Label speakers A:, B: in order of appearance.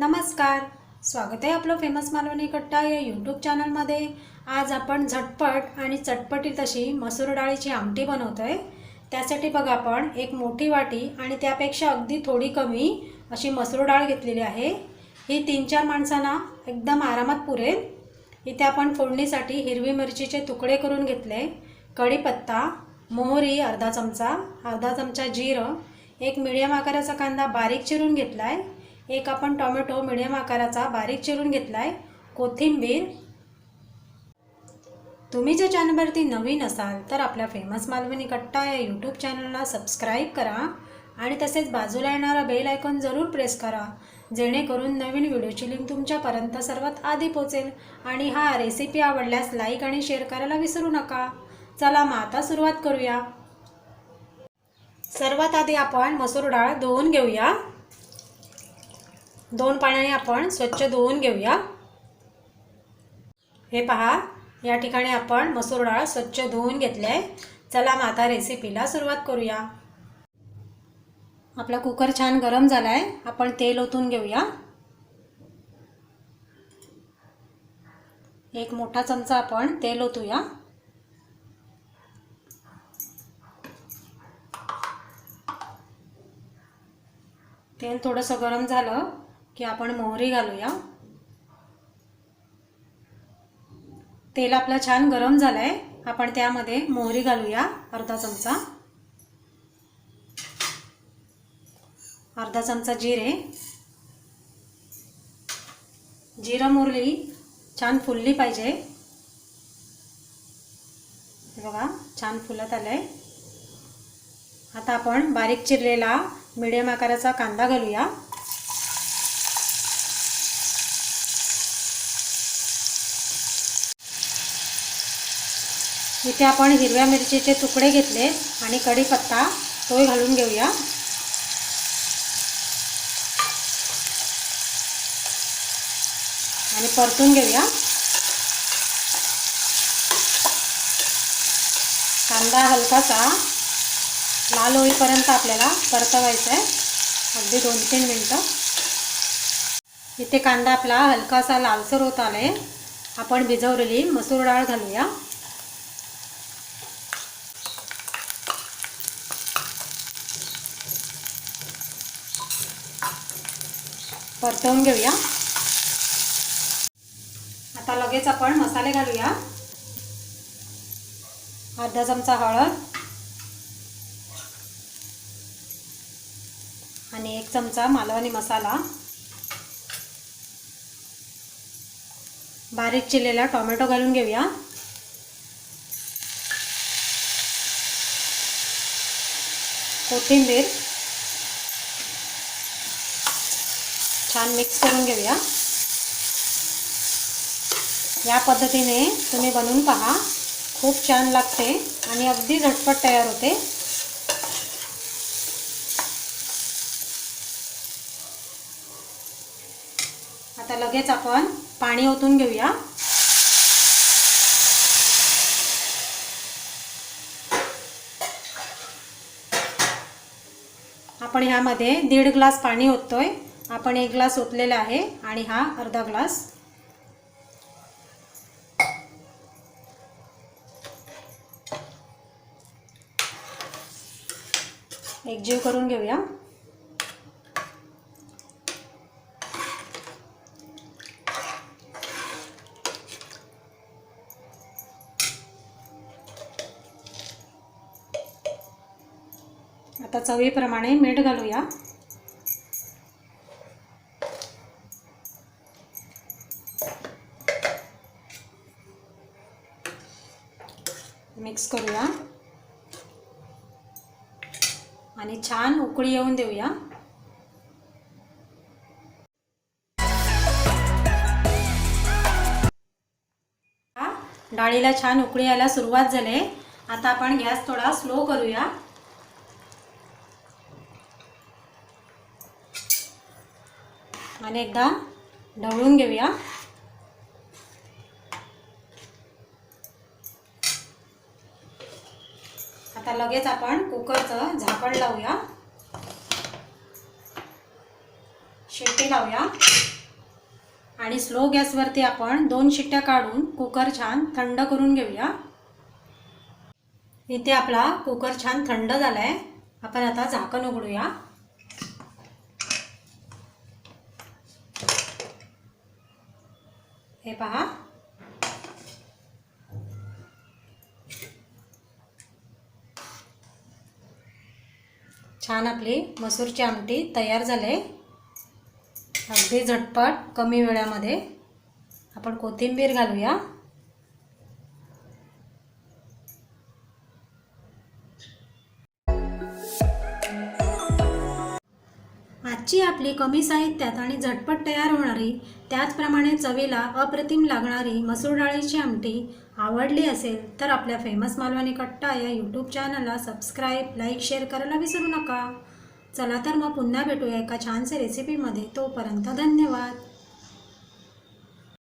A: नमस्कार. स्वागत आहे आपलं फेमस मालवणी कट्टा या यूट्यूब चॅनलमध्ये आज आपण झटपट आणि चटपटी तशी मसूर डाळीची आमटी बनवतो आहे त्यासाठी बघा आपण एक मोठी वाटी आणि त्यापेक्षा अगदी थोडी कमी अशी मसूर डाळ घेतलेली आहे. ही तीन चार माणसांना एकदम आरामात पुरेल. इथे आपण फोडणीसाठी हिरवी मिरचीचे तुकडे करून घेतले. कढीपत्ता मोहरी अर्धा चमचा अर्धा चमचा जिरं एक मिडियम आकाराचा कांदा बारीक चिरून घेतला आहे एक आपण टोमॅटो मिडियम आकाराचा बारीक चिरून घेतला आहे कोथिंबीर. तुम्ही जर चॅनलवरती नवीन असाल तर आपल्या फेमस मालवणी कट्टा या यूट्यूब चॅनलला सबस्क्राईब करा आणि तसेच बाजूला येणारा बेल आयकॉन जरूर प्रेस करा जेणेकरून नवीन व्हिडिओची लिंक तुमच्यापर्यंत सर्वात आधी पोहोचेल आणि हा रेसिपी आवडल्यास लाईक आणि शेअर करायला विसरू नका. चला मग आता सुरुवात करूया. सर्वात आधी आपण मसूर डाळ धुवून घेऊया. दोन पाण्याने आपण स्वच्छ धुवून घेऊया. हे पहा या ठिकाणी आपण मसूर डाळ स्वच्छ धुवून घेतली आहे चला मग आता रेसिपीला सुरुवात करूया. आपला कुकर छान गरम झाला आहे आपण तेल ओतून घेऊया. एक मोठा चमचा आपण तेल ओतूया. तेल थोडंसं गरम झालं. की आपण मोहरी घालूया. तेल आपलं छान गरम झालं आहे आपण त्यामध्ये मोहरी घालूया अर्धा चमचा. अर्धा चमचा जिरे. जिरं मुरली छान फुलली पाहिजे. बघा छान फुलत आलं आहे आता आपण बारीक चिरलेला मिडियम आकाराचा कांदा घालूया. इथे आपण हिरव्या मिरचीचे तुकडे घेतले आणि कढीपत्ता तोही घालून घेऊया. आणि परतून घेऊया. कांदा हलकासा लाल होईपर्यंत आपल्याला परतवायचा आहे अगदी दोन तीन मिनटं. इथे कांदा आपला हलकासा लालसर होत आला आहे आपण भिजवलेली मसूर डाळ घालूया. परतवून घेऊया. आता लगेच आपण मसाले घालूया. अर्धा चमचा हळद. आणि एक चमचा मालवणी मसाला. बारीक चिरलेला टोमॅटो घालून घेऊया. कोथिंबीर. छान मिक्स करून घेऊया. या पद्धतीने तुम्ही बनवून पहा. खूप छान लागते आणि अगदी झटपट तयार होते. आता लगेच आपण पाणी ओतून घेऊया. आपण ह्यामध्ये दीड ग्लास पाणी ओततोय. आपण एक ग्लास ओतलेला आहे आणि हा अर्धा ग्लास. एकजीव करून घेऊया. आता चवीप्रमाणे मीठ घालूया. मिक्स करूया. आणि छान उकळी येऊन देऊया. डाळीला छान उकळी यायला सुरुवात झाली. आता आपण गॅस थोडा स्लो करूया. आणि एकदा ढवळून घेऊया. आता लगेच आपण कुकरचं झाकण लावूया. शिट्टी लावूया. आणि स्लो गॅसवरती आपण दोन शिट्ट्या काढून कुकर छान थंड करून घेऊया. इथे आपला कुकर छान थंड झाला आहे आपण आता झाकण उघडूया. हे पहा. छान आपली मसूरची आमटी तयार झाले. अगदी झटपट कमी वेळामध्ये. आपण कोथिंबीर घालूया. आजची आपली कमी साहित्यात आणि झटपट तयार होणारी त्याचप्रमाणे चवीला अप्रतिम लागणारी मसूर डाळीची आमटी आवडली असेल तर आपल्या फेमस मालवणी कट्टा या यूट्यूब चॅनलला सबस्क्राईब लाईक शेअर करायला विसरू नका. चला तर मग पुन्हा भेटूया एका छानशा रेसिपीमध्ये तोपर्यंत धन्यवाद.